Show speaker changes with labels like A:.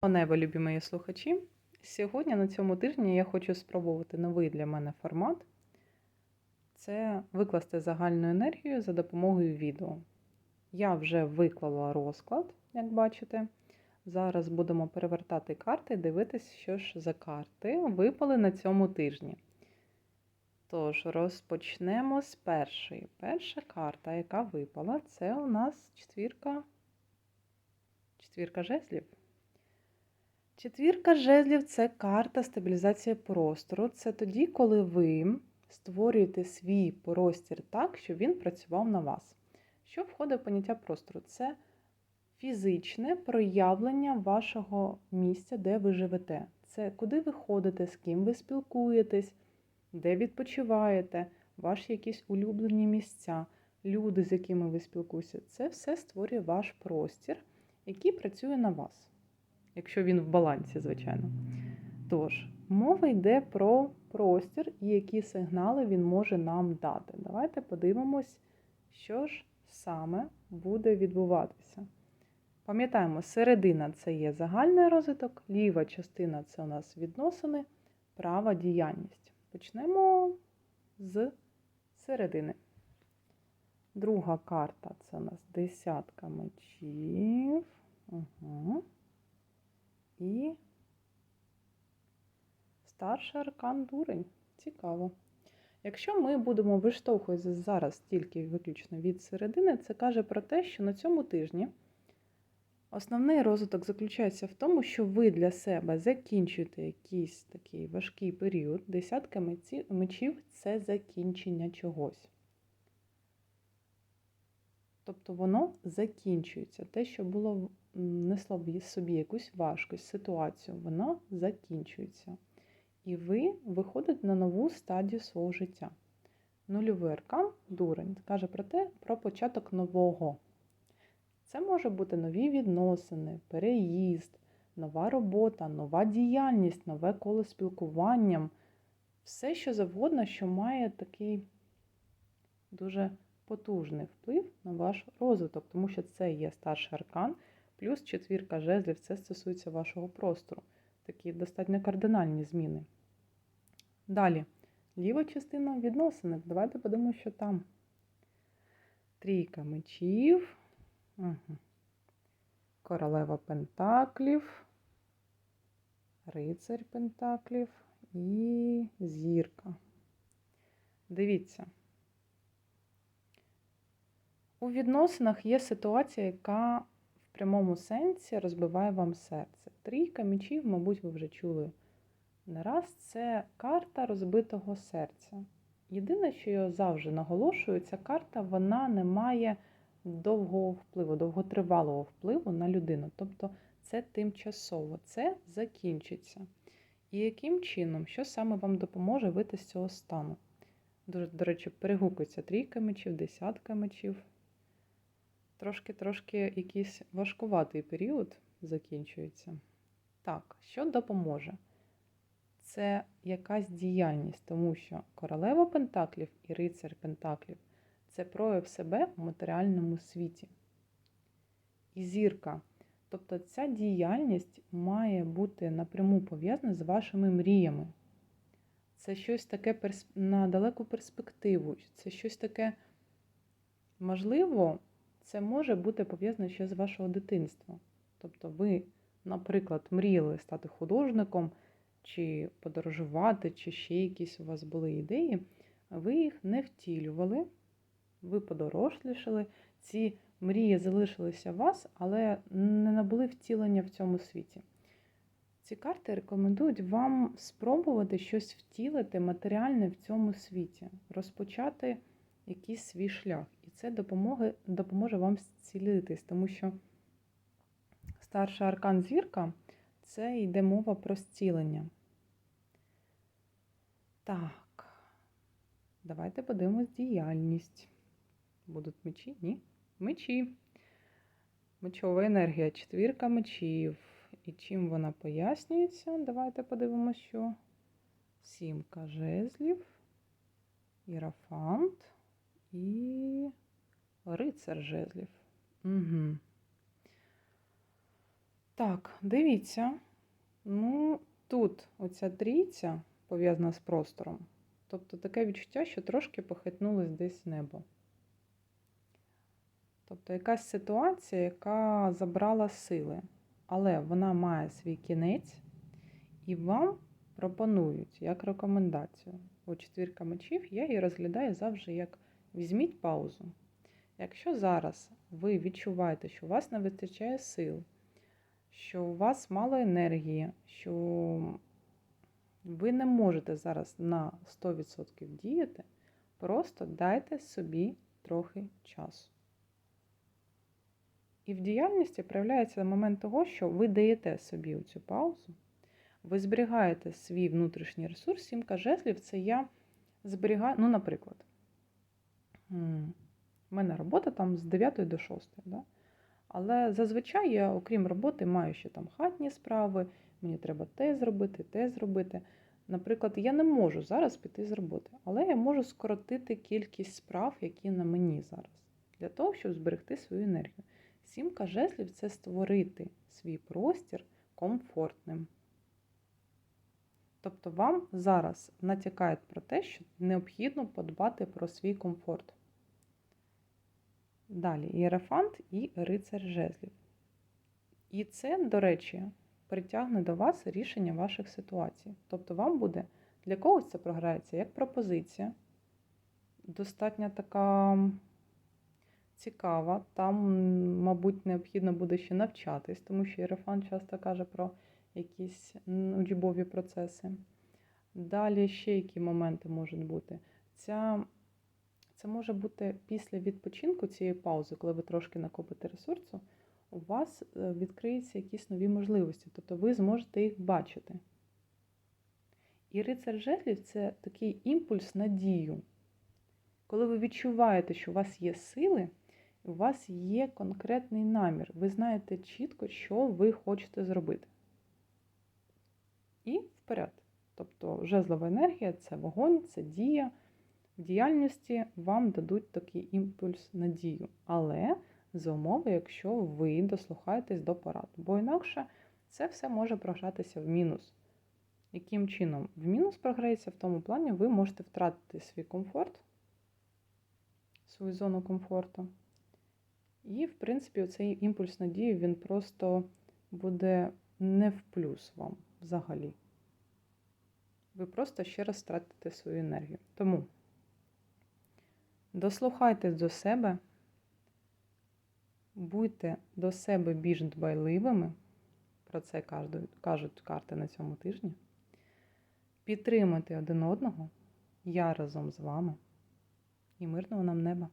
A: О небо, любі мої слухачі. Сьогодні на цьому тижні я хочу спробувати новий для мене формат. Це викласти загальну енергію за допомогою відео. Я вже виклала розклад, як бачите. Зараз будемо перевертати карти і дивитися, що ж за карти випали на цьому тижні. Тож, розпочнемо з першої. Перша карта, яка випала, це у нас четвірка, четвірка жезлів. Четвірка жезлів це карта стабілізації простору. Це тоді, коли ви створюєте свій простір так, щоб він працював на вас. Що входить в поняття простору? Це фізичне проявлення вашого місця, де ви живете. Це куди ви ходите, з ким ви спілкуєтесь, де відпочиваєте, ваші якісь улюблені місця, люди, з якими ви спілкуєтеся. Це все створює ваш простір, який працює на вас якщо він в балансі, звичайно. Тож, мова йде про простір і які сигнали він може нам дати. Давайте подивимось, що ж саме буде відбуватися. Пам'ятаємо, середина це є загальний розвиток, ліва частина це у нас відносини, права діяльність. Почнемо з середини. Друга карта це у нас десятка мечів. Угу. І старший аркан дурень. Цікаво. Якщо ми будемо виштовхуватися зараз тільки виключно від середини, це каже про те, що на цьому тижні основний розвиток заключається в тому, що ви для себе закінчуєте якийсь такий важкий період. Десятка мечів це закінчення чогось. Тобто воно закінчується. Те, що було несло в собі якусь важкость, ситуацію, воно закінчується. І ви виходите на нову стадію свого життя. Нульовий аркан дурень каже про те, про початок нового. Це може бути нові відносини, переїзд, нова робота, нова діяльність, нове коло спілкування. Все, що завгодно, що має такий дуже потужний вплив на ваш розвиток, тому що це є старший аркан, плюс четвірка жезлів це стосується вашого простору. Такі достатньо кардинальні зміни. Далі, ліва частина відносини. Давайте подивимося, що там. Трійка мечів, угу. королева пентаклів, рицарь пентаклів і зірка. Дивіться. У відносинах є ситуація, яка прямому сенсі розбиває вам серце. Трійка мічів, мабуть, ви вже чули не раз, це карта розбитого серця. Єдине, що я завжди наголошую, ця карта вона не має довгого впливу, довготривалого впливу на людину. Тобто це тимчасово, це закінчиться. І яким чином, що саме вам допоможе вийти з цього стану? Дуже, до речі, перегукується трійка мечів, десятка мечів трошки-трошки якийсь важкуватий період закінчується. Так, що допоможе? Це якась діяльність, тому що королева Пентаклів і рицар Пентаклів це прояв себе в матеріальному світі. І зірка. Тобто ця діяльність має бути напряму пов'язана з вашими мріями. Це щось таке на далеку перспективу, це щось таке, можливо, це може бути пов'язано ще з вашого дитинства. Тобто, ви, наприклад, мріяли стати художником, чи подорожувати, чи ще якісь у вас були ідеї, ви їх не втілювали, ви подорослішали, ці мрії залишилися у вас, але не набули втілення в цьому світі. Ці карти рекомендують вам спробувати щось втілити матеріальне в цьому світі, розпочати якийсь свій шлях. Це допоможе, допоможе вам зцілитись, тому що старший аркан зірка це йде мова про зцілення. Так, давайте подивимось діяльність. Будуть мечі? Ні? Мечі. Мечова енергія, четвірка мечів. І чим вона пояснюється? Давайте подивимося, що сімка жезлів, ірафант і рицар жезлів. Угу. Так, дивіться. Ну, тут оця трійця пов'язана з простором. Тобто таке відчуття, що трошки похитнулось десь небо. Тобто якась ситуація, яка забрала сили, але вона має свій кінець, і вам пропонують як рекомендацію. У четвірка мечів я її розглядаю завжди як візьміть паузу. Якщо зараз ви відчуваєте, що у вас не вистачає сил, що у вас мало енергії, що ви не можете зараз на 100% діяти, просто дайте собі трохи часу. І в діяльності проявляється момент того, що ви даєте собі цю паузу, ви зберігаєте свій внутрішній ресурс, сімка жезлів це я зберігаю, ну, наприклад, мене робота там з 9 до 6. Да? Але зазвичай я, окрім роботи, маю ще там хатні справи, мені треба те зробити, те зробити. Наприклад, я не можу зараз піти з роботи, але я можу скоротити кількість справ, які на мені зараз, для того, щоб зберегти свою енергію. Сімка жезлів це створити свій простір комфортним. Тобто вам зараз натякають про те, що необхідно подбати про свій комфорт. Далі ієрофант і рицар жезлів. І це, до речі, притягне до вас рішення ваших ситуацій. Тобто, вам буде для когось це програється як пропозиція, достатньо така цікава. Там, мабуть, необхідно буде ще навчатись, тому що Єрофан часто каже про якісь учбові процеси. Далі ще які моменти можуть бути. Ця, Це може бути після відпочинку цієї паузи, коли ви трошки накопите ресурсу, у вас е, відкриються якісь нові можливості, тобто ви зможете їх бачити. І рицар жезлів це такий імпульс на дію. Коли ви відчуваєте, що у вас є сили, у вас є конкретний намір, ви знаєте чітко, що ви хочете зробити. І вперед. Тобто жезлова енергія це вогонь, це дія. Діяльності вам дадуть такий імпульс на дію. Але за умови, якщо ви дослухаєтесь до порад. Бо інакше це все може програтися в мінус. Яким чином? В мінус програється в тому плані, ви можете втратити свій комфорт, свою зону комфорту. І, в принципі, цей імпульс надії, він просто буде не в плюс вам взагалі. Ви просто ще раз втратите свою енергію. Тому дослухайтесь до себе, будьте до себе більш дбайливими, про це кажуть карти на цьому тижні. Підтримуйте один одного, я разом з вами і мирного нам неба!